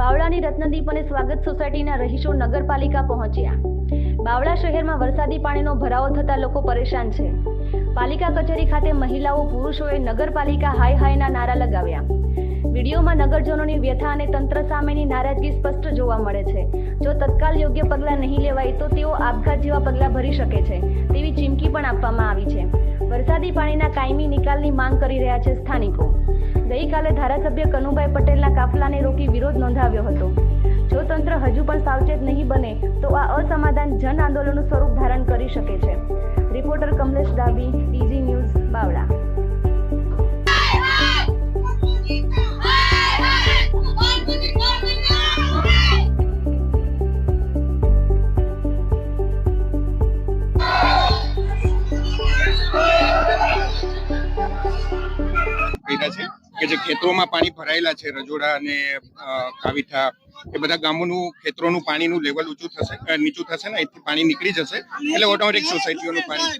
બાવળાની રત્નદીપ અને સ્વાગત સોસાયટીના રહીશો નગરપાલિકા પહોંચ્યા. બાવળા શહેરમાં વરસાદી પાણીનો ભરાવો થતા લોકો પરેશાન છે. પાલિકા કચેરી ખાતે મહિલાઓ, પુરુષોએ નગરપાલિકા હાય હાયના નારા લગાવ્યા. વિડીયોમાં નગરજનોની વ્યથા અને તંત્ર સામેની નારાજગી સ્પષ્ટ જોવા મળે છે. જો તત્કાલ યોગ્ય પગલાં નહીં લેવાય તો તેઓ આપઘાત જેવા પગલાં ભરી શકે છે, તેવી ચીમકી પણ આપવામાં આવી છે. વરસાદી પાણીના કાયમી નિકાલની માંગ કરી રહ્યા છે સ્થાનિકો. ગઈકાલે ધારાસભ્ય કનુભાઈ પટેલના કાફલાને રોકી વિરોધ નોંધાવ્યો હતો. જો તંત્ર હજુ પણ સાવચેત નહીં બને, તો આ અસમાધાન જન આંદોલનનું સ્વરૂપ ધારણ કરી શકે છે. રિપોર્ટર કમલેશ ડાબી ટીજી ન્યૂઝ, બાવળા. છે? કે જે ખેતરોમાં પાણી ભરાયેલા છે રજોડા અને કાવીઠા એ બધા ગામોનું ખેતરોનું પાણીનું લેવલ ઊંચું થશે નીચું થશે ને અહીંથી પાણી નીકળી જશે. એટલે ઓટોમેટિક સોસાયટીઓનું પાણી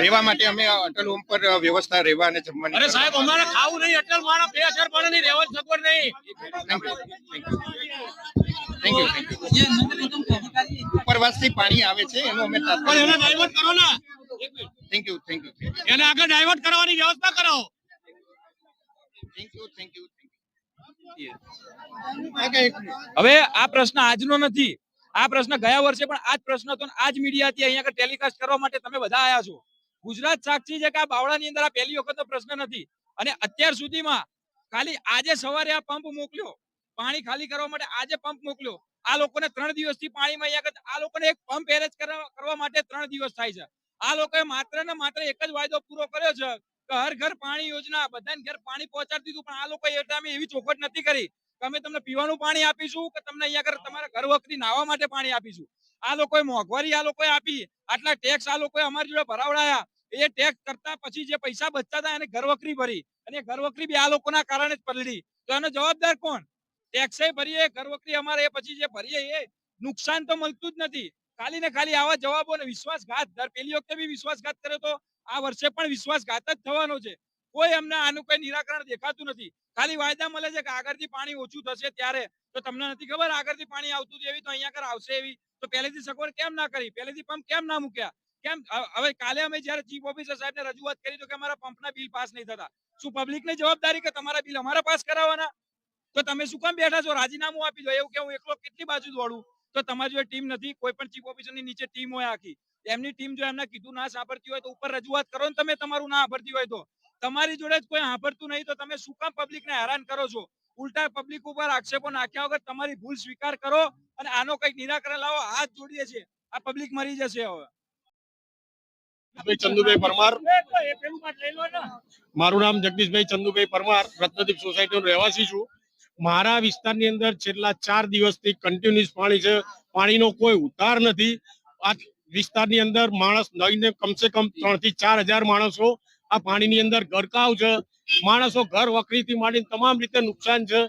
રહેવા માટે અમે અટલ હોમ પર વ્યવસ્થા રહેવા અને જમવાની અરે સાહેબ અમારે ખાવું નહીં અટલ મારા બે હજાર પાણી નહીં રહેવા સગવડ નહીં. Thank you thank you thank you ઉપરવાસથી પાણી આવે છે એનો અમે તાત્કાલિક ડાયવર્ટ કરો ને. થેન્ક યુ થેન્ક યુ એને આગળ ડાયવર્ટ કરવાની વ્યવસ્થા કરો. થેન્ક યુ થેન્ક યુ હવે આ પ્રશ્ન આજનો નથી. આ પ્રશ્ન ગયા વર્ષે પણ આ જ પ્રશ્ન હતો આ જ મીડિયાથી અહીંયા આગળ ટેલિકાસ્ટ કરવા માટે તમે બધા આવ્યા છો. ગુજરાત સાક્ષી છે કે આ બાવળાની અંદર આ પહેલી વખત પ્રશ્ન નથી. અને અત્યાર સુધીમાં ખાલી આજે સવારે આ પંપ મોકલ્યો. પાણી ખાલી કરવા માટે આજે પંપ મોકલ્યો. આ લોકોને ત્રણ દિવસથી પાણીમાં અહીંયા આગળ આ લોકોને એક પંપ એરેજ કરવા કરવા માટે ત્રણ દિવસ થાય છે. આ લોકોએ માત્ર ને માત્ર એક જ વાયદો પૂરો કર્યો છે કે હર ઘર પાણી યોજના, બધાને ઘર પાણી પહોંચાડી દીધું, પણ આ લોકો એવી ચોખવટ નથી કરી કે અમે તમને પીવાનું પાણી આપીશું કે તમને અહીંયા આગળ તમારા ઘર વખરી નાહવા માટે પાણી આપીશું. આ લોકોએ મોંઘવારી આ લોકોએ આપી, આટલા ટેક્સ આ લોકોએ અમારી જોડે ભરાવડાયા. એ ટેક્સ કરતા પછી જે પૈસા બચતા હતા એને ઘર ભરી અને ઘર વખરી બી આ લોકોના કારણે જ પલડી તો એનો જવાબદાર કોણ? ટેક્સે ભરીએ, ઘર અમારે એ પછી જે ભરીએ એ નુકસાન તો મળતું જ નથી. ખાલી ને ખાલી આવા જવાબો ને વિશ્વાસઘાત, દર પેલી વખતે બી વિશ્વાસઘાત કર્યો તો આ વર્ષે પણ વિશ્વાસઘાત જ થવાનો છે. કોઈ અમને આનું કોઈ નિરાકરણ દેખાતું નથી. ખાલી વાયદા મળે છે કે આગળથી પાણી ઓછું થશે ત્યારે. તો તમને નથી ખબર આગળથી પાણી આવતું હતું એવી તો અહીંયા આગળ આવશે એવી. તો પહેલેથી સગવડ કેમ ના કરી? પહેલેથી પંપ કેમ ના મૂક્યા? કેમ? હવે કાલે અમે જયારે ચીફ ઓફિસર સાહેબને રજૂઆત કરી તો કે અમારા પંપના બિલ પાસ નહીં થતા. શું પબ્લિકની જવાબદારી કે તમારા બિલ અમારા પાસ કરાવવાના? તો તમે શું કામ બેઠા છો? રાજીનામું આપી દો. એવું કે હું એકલો કેટલી બાજુ દોડું? તો તમારી જોડે ટીમ નથી કોઈ પણ ચીફ ઓફિસરની નીચે ટીમ હોય આખી. એમની ટીમ જો એમને કીધું ના સાંભળતી હોય તો ઉપર રજૂઆત કરો ને તમે તમારું ના સાંભળતી હોય તો. તમારી જોડે જ કોઈ સાંભળતું નહીં તો તમે શું કામ પબ્લિકને હેરાન કરો છો? ઉલટા પબ્લિક ઉપર આક્ષેપો નાખ્યા વગર તમારી ભૂલ સ્વીકાર કરો અને આનો કંઈક નિરાકરણ લાવો. હાથ જોડીએ છીએ. આ પબ્લિક મરી જશે હવે. ચંદુભાઈ પરમાર. મારું નામ જગદીશભાઈ ચંદુભાઈ પરમાર. રત્નદીપ સોસાયટીનો રહેવાસી છું. મારા વિસ્તારની અંદર છેલ્લા ચાર દિવસથી કન્ટિન્યુઅસ પાણી છે. પાણીનો કોઈ ઉતાર નથી. આ વિસ્તારની અંદર માણસ નહીને કમસે કમ ત્રણથી ચાર હજાર માણસો આ પાણીની અંદર ગરકાવ છે. માણસો ઘર વકરીથી માંડીને તમામ રીતે નુકસાન છે.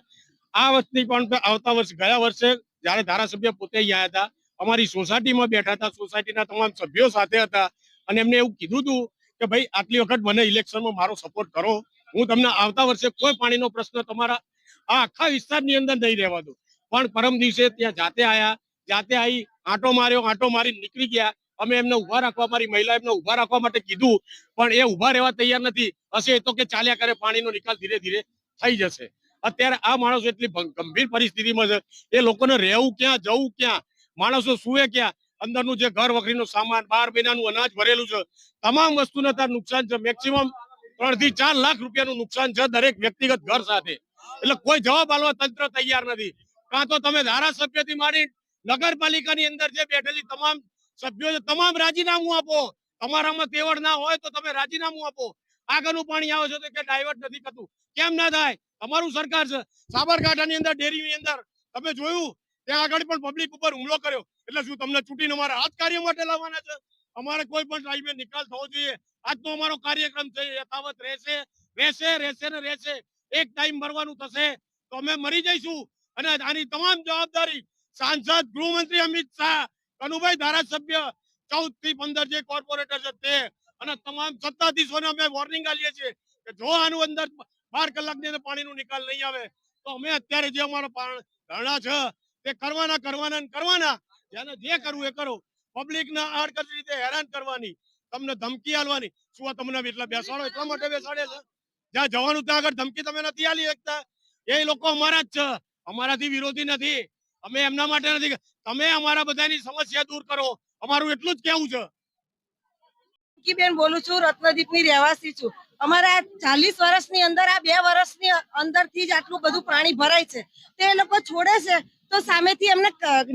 આ વર્ષની પણ આવતા વર્ષ, ગયા વર્ષે જ્યારે ધારાસભ્ય પોતે અહીંયા હતા, અમારી સોસાયટીમાં બેઠા હતા. સોસાયટીના તમામ સભ્યો સાથે હતા અને એમને એવું કીધું હતું કે, ભાઈ, આટલી વખત મને ઇલેક્શનમાં મારો સપોર્ટ કરો. હું તમને આવતા વર્ષે કોઈ પાણીનો પ્રશ્ન તમારા આ આખા વિસ્તારની અંદર નહીં રહેવા દઉં પણ પરમ દિવસે ત્યાં જાતે આયા, જાતે આવી આંટો માર્યો, આંટો મારી નીકળી ગયા. અમે એમને ઊભા રાખવા, મારી મહિલા એમને ઊભા રાખવા માટે કીધું, પણ એ ઊભા રહેવા તૈયાર નથી. હશે તો કે ચાલ્યા કરે, પાણીનો નિકાલ ધીરે ધીરે થઈ જશે. અત્યારે આ માણસો એટલી ગંભીર પરિસ્થિતિમાં છે. એ લોકોને રહેવું ક્યાં, જવું ક્યાં? માણસો સુવે ક્યાં? અંદરનું જે ઘર વખરીનો સામાન, બાર મહિનાનું અનાજ ભરેલું છે. તમામ વસ્તુને તાર નુકસાન છે. મેક્સિમમ ત્રણથી ચાર લાખ રૂપિયાનું નુકસાન છે દરેક વ્યક્તિગત ઘર સાથે. એટલે કોઈ જવાબ આપવા તંત્ર તૈયાર નથી. કાં તો તમે ધારાસભ્યથી માંડી નગરપાલિકાની અંદર જે બેઠેલી તમામ સભ્યો તમામ રાજીનામું આપો. તમારામાં તેવડ ના હોય તો તમે રાજીનામું આપો. આગળનું પાણી આવે છે કે ડાયવર્ટ નથી થતું. કેમ ના થાય? તમારું સરકાર છે. સાબરકાંઠાની અંદર, ડેરીની અંદર, તમે જોયું? ત્યાં આગળ પણ પબ્લિક ઉપર હુમલો કર્યો. એટલે શું તમને ચૂંટીને અમારા હાથ કાર્ય માટે લાવવાના છે? અમારે કોઈ પણ ટાઈમે નિકાલ થવો જોઈએ. આજનો અમારો કાર્યક્રમ છે યથાવત રહેશે. રહેશે રહેશે ને રહેશે. એક ટાઈમ ભરવાનું થશે, તો અમે મરી જઈશું. અને આની તમામ જવાબદારી સાંસદ ગૃહમંત્રી અમિત શાહ કનુભાઈ ધારાસભ્ય, ચૌદથી પંદર જે કોર્પોરેટર છે તે અને તમામ સત્તાધીશોને અમે વોર્નિંગ આપીએ છીએ કે જો આનું અંદર બાર કલાકની અંદર પાણીનો નિકાલ નહીં આવે, તો અમે અત્યારે જે અમારો ધરણા છે, તે કરવાના કરવાના કરવાના, જેને જે કરવું એ કરો. પબ્લિક ને આડકતરી રીતે હેરાન કરવાની, તમને ધમકી આલવાની શું તમને એટલે બેસાડો? એટલા માટે બેસાડે છે? જ્યાં જવાનું ત્યાં આગળ ધમકી તમે નથી આલી શકતા. એ લોકો અમારા જ છે. અમારાથી વિરોધી નથી. અમે એમના માટે નથી તમે અમારા બધાની સમસ્યા દૂર કરો. અમારું એટલું જ કેવું છે. બેન બોલું છું, રત્નદીપની રહેવાસી છું. અમારા ચાલીસ વર્ષની અંદર, આ બે વર્ષની અંદરથી જ આટલું બધું પાણી ભરાય છે. તે લોકો છોડે છે, તો સામેથી એમને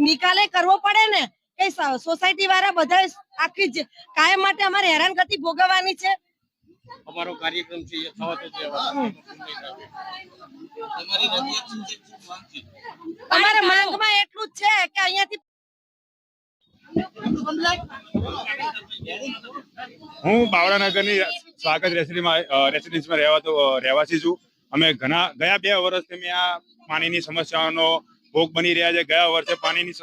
નિકાલે કરવો પડે ને? એ સોસાયટી વાળા બધા આખી કાયમ માટે અમારે હેરાનગતિ ભોગવવાની છે. અમારો કાર્યક્રમ છે યથાવત જ અમારે માંગમાં એટલું જ છે કે અહીંયાથી હું બાવળાનગરની સ્વાગત રેસિડેન્સમાં અ, રેસિડેન્સમાં રહેવાતો રહેવાસી છું. અમે ઘણા ગયા બે વર્ષથી અમે આ પાણીની સમસ્યાનો ભોગ બની રહ્યા છે. ગયા વર્ષે પાણીની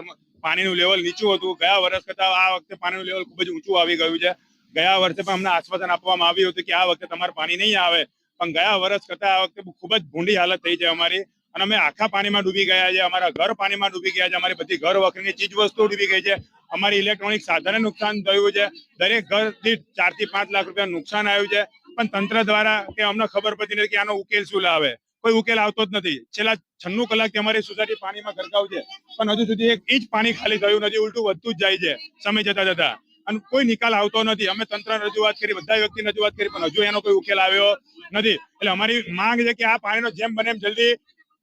પાણીનું લેવલ નીચું હતું. ગયા વર્ષ કરતા આ વખતે પાણીનું લેવલ ખૂબ જ ઊંચું આવી ગયું છે. ગયા વર્ષે પણ અમને આશ્વાસન આપવામાં આવ્યું હતું કે આ વખતે તમારે પાણી નહીં આવે. પણ ગયા વર્ષ કરતા આ વખતે ખૂબ જ ભૂંડી હાલત થઈ છે અમારી. અને અમે આખા પાણીમાં ડૂબી ગયા છે, અમારા ઘર પાણીમાં ડૂબી ગયા છે, અમારી બધી ઘર વખરીની ચીજ વસ્તુ ડૂબી ગઈ છે. અમારી ઇલેક્ટ્રોનિક સાધને નુકસાન થયું છે. દરેક ઘર દીઠ ચારથી પાંચ લાખ રૂપિયા નુકસાન આવ્યું છે. પણ તંત્ર દ્વારા કે અમને ખબર પડતી નથી કે આનો ઉકેલ શું લાવે. કોઈ ઉકેલ આવતો જ નથી. છેલ્લા છન્નું કલાકથી અમારી સોસાયટી પાણીમાં ગરકાવ છે. પણ હજુ સુધી એક ઇંચ પાણી ખાલી થયું નથી, ઉલટું વધતું જ જાય છે. સમય જતા જતા. અને કોઈ નિકાલ આવતો નથી. અમે તંત્ર રજૂઆત કરી, બધા વ્યક્તિ રજૂઆત કરી, પણ હજુ એનો કોઈ ઉકેલ આવ્યો નથી. એટલે અમારી માંગ છે કે આ પાણીનો જેમ બને એમ જલ્દી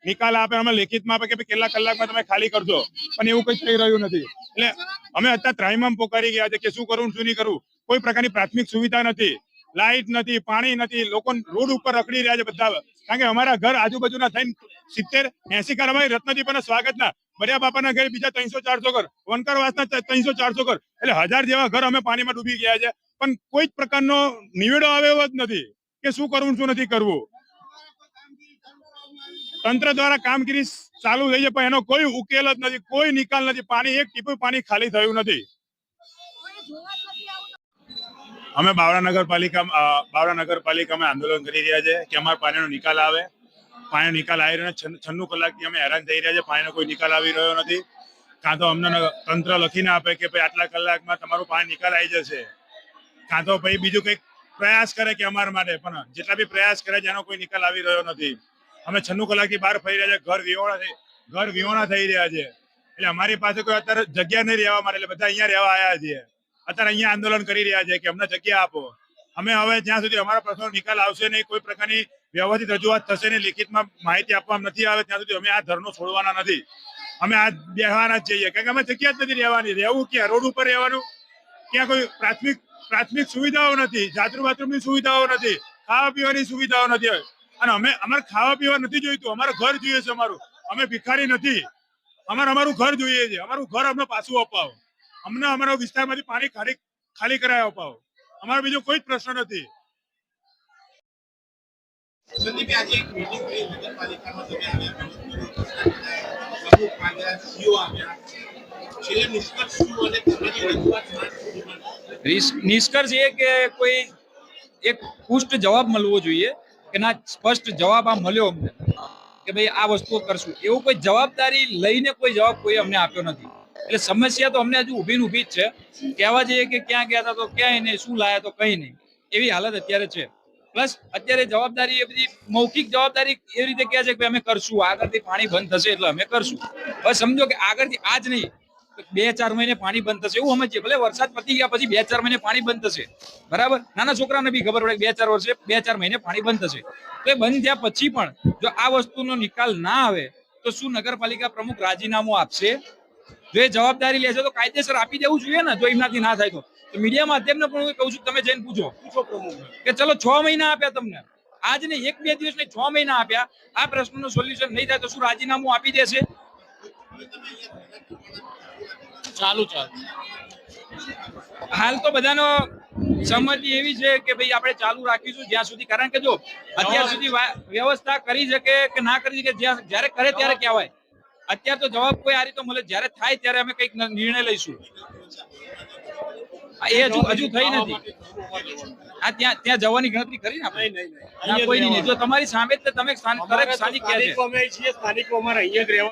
નિકાલ આપે. અમે લેખિતમાં આપે કે કેટલા કલાકમાં તમે ખાલી કરજો. પણ એવું કઈ થઈ રહ્યું નથી. એટલે અમે અત્યારે ત્રાહિમામ પોકારી ગયા છે કે શું કરવું શું નહીં કરવું કોઈ પ્રકારની પ્રાથમિક સુવિધા નથી. લાઇટ નથી, પાણી નથી, લોકો રોડ ઉપર રખડી રહ્યા છે બધા. કારણ કે અમારા ઘર આજુબાજુના થઈને સિત્તેર, એસી ઘર અમારી રત્નદીપ અને સ્વાગતના. બરિયા બાપાના ઘર બીજા ત્રણસો ચારસો ઘર વનકર વાસના ત્રણસો ચારસો ઘર. એટલે હજાર જેવા ઘર અમે પાણીમાં ડૂબી ગયા છે. પણ કોઈ જ પ્રકારનો નિવેડો આવે એવો જ નથી કે શું કરવું, શું નથી કરવું. તંત્ર દ્વારા કામગીરી ચાલુ થઈ છે, પણ એનો કોઈ ઉકેલ જ નથી, કોઈ નિકાલ નથી. પાણી એક ટીપું પાણી ખાલી થયું નથી. અમે બાવળા નગરપાલિકા બાવળા નગરપાલિકામાં આંદોલન કરી રહ્યા છે કે અમારા પાણીનો નિકાલ આવે. પાણીનો નિકાલ આવી રહ્યો છન્નું કલાકથી અમે હેરાન થઈ રહ્યા છે. પાણીનો કોઈ નિકાલ આવી રહ્યો નથી. કાં તો અમને તંત્ર લખીને આપે કે ભાઈ આટલા કલાકમાં તમારું પાણી નિકાલ આવી જશે. કાં તો ભાઈ બીજું કંઈક પ્રયાસ કરે કે અમારા માટે, પણ જેટલા બી પ્રયાસ કરે છે, એનો કોઈ નિકાલ આવી રહ્યો નથી. અમે છન્નું કલાકથી બહાર ફરી રહ્યા છે. ઘર વિહોણા ઘર વિહોણા થઈ રહ્યા છે. એટલે અમારી પાસે કોઈ અત્યારે જગ્યા નહીં રહેવા માટે, એટલે બધા અહીંયા રહેવા આવ્યા છીએ. અત્યારે અહીંયા આંદોલન કરી રહ્યા છે કે અમને જગ્યા આપો. અમે હવે જ્યાં સુધી અમારા પ્રશ્નો નિકાલ આવશે નહીં, કોઈ પ્રકારની વ્યવસ્થિત રજૂઆત થશે નહીં, લિખિતમાં માહિતી આપવામાં નથી આવે, ત્યાં સુધી અમે આ ધરનો છોડવાના નથી. અમે આ બેહવાના જ જઈએ. કારણ કે અમે જગ્યા જ નથી રહેવાની. રહેવું ક્યાં? રોડ ઉપર રહેવાનું? ક્યાં કોઈ પ્રાથમિક પ્રાથમિક સુવિધાઓ નથી જાતરૂ બાથરૂમની સુવિધાઓ નથી, ખાવા પીવાની સુવિધાઓ નથી. અને અમે, અમારે ખાવા પીવા નથી જોઈતું. અમારે ઘર જોઈએ છે અમારું. અમે ભિખારી નથી. અમારે, અમારું ઘર જોઈએ છે. અમારું ઘર અમને પાછું અપાવો. અમને અમારા વિસ્તારમાંથી પાણી ખાલી ખાલી કરાવી અપાવો અમારો બીજો કોઈ જ પ્રશ્ન નથી. નિષ્કર્ષ એ કે કોઈ એક પુષ્ટ જવાબ મળવો જોઈએ કે ના સ્પષ્ટ જવાબ આ મળ્યો અમને. કે ભાઈ આ વસ્તુઓ કરશું. એવું કોઈ જવાબદારી લઈને કોઈ જવાબ કોઈ અમને આપ્યો નથી. એટલે સમસ્યા તો અમને હજુ ઊભી ને ઊભી જ છે. કહેવા જઈએ કે ક્યાં ગયા હતા તો ક્યાંય નહીં, શું લાયા તો કઈ નહીં. એવી હાલત અત્યારે છે. પ્લસ અત્યારે જવાબદારી એ બધી મૌખિક જવાબદારી એ રીતે કહે છે કે અમે કરશું. આગળથી પાણી બંધ થશે એટલે અમે કરશું. હવે સમજો કે આગળથી આજ નહીં બે ચાર મહિને પાણી બંધ થશે. એવું સમજીએ, ભલે વરસાદ પતી ગયા પછી બે ચાર મહિને પાણી બંધ થશે. બરાબર? નાના છોકરાને બી ખબર પડે બે ચાર વર્ષે બે ચાર મહિને પાણી બંધ થશે. તો એ બંધ થયા પછી પણ જો આ વસ્તુનો નિકાલ ના આવે, તો શું નગરપાલિકા પ્રમુખ રાજીનામું આપશે? જો એ જવાબદારી લે છે તો કાયદેસર આપી દેવું જોઈએ ને જો એમનાથી ના થાય તો. મીડિયા માધ્યમને પણ હું કહું છું તમે જઈને પૂછો. પૂછો કે ચલો છ મહિના આપ્યા તમને. આજ ને એક બે દિવસ ને છ મહિના આપ્યા. આ પ્રશ્નનું સોલ્યુશન નહીં થાય તો શું રાજીનામું આપી દેશે? ચાલુ ચાલુ. હાલ તો બધાનો સંમતિ એવી છે કે ભાઈ આપણે ચાલુ રાખીશું જ્યાં સુધી કારણ કે જો અત્યાર સુધી વ્યવસ્થા કરી શકે કે ના કરી શકે જ્યાં- જ્યારે કરે ત્યારે કહેવાય. અત્યારે તો જવાબ કોઈ આ રીતે મળે. જ્યારે થાય ત્યારે અમે કંઈક નિર્ણય લઈશું. એ હજુ હજુ થઈ નથી. આ ત્યાં ત્યાં જવાની ગણતરી કરી ને આપણે? કોઈ નહીં જો તમારી સામે જ તમે સ્થાનિક સ્થાનિક અમારે અહીંયા જ રહેવા